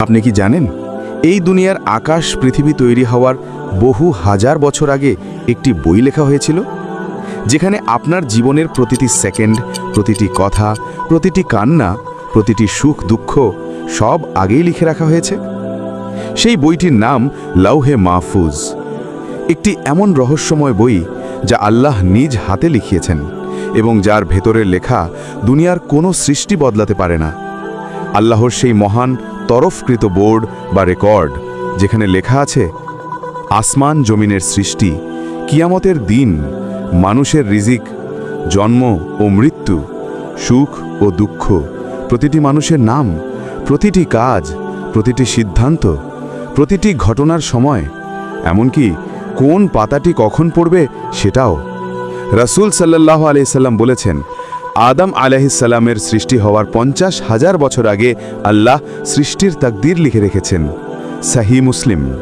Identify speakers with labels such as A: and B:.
A: আপনি কি জানেন? এই দুনিয়ার আকাশ পৃথিবী তৈরি হওয়ার বহু হাজার বছর আগে একটি বই লেখা হয়েছিল, যেখানে আপনার জীবনের প্রতিটি সেকেন্ড, প্রতিটি কথা, প্রতিটি কান্না, প্রতিটি সুখ, দুঃখ সব আগেই লিখে রাখা হয়েছে। সেই বইটির নাম লাউহে মাহফুজ। একটি এমন রহস্যময় বই যা আল্লাহ নিজ হাতে লিখিয়েছেন এবং যার ভেতরের লেখা দুনিয়ার কোনো সৃষ্টি বদলাতে পারে না। আল্লাহর সেই মহান তরফকৃত বোর্ড বা রেকর্ড, যেখানে লেখা আছে, আসমান জমিনের সৃষ্টি, কিয়ামতের দিন মানুষের রিজিক, জন্ম ও মৃত্যু, সুখ ও দুঃখ, প্রতিটি মানুষের নাম, প্রতিটি কাজ, প্রতিটি সিদ্ধান্ত, প্রতিটি ঘটনার সময়, এমনকি কোন পাতাটি কখন পড়বে সেটাও। রাসূল সাল্লাহ আলাইসাল্লাম বলেছেন আদম আলাহিসাল্লামের সৃষ্টি হওয়ার পঞ্চাশ হাজার বছর আগে আল্লাহ সৃষ্টির তাকদির লিখে রেখেছেন। সাহি মুসলিম।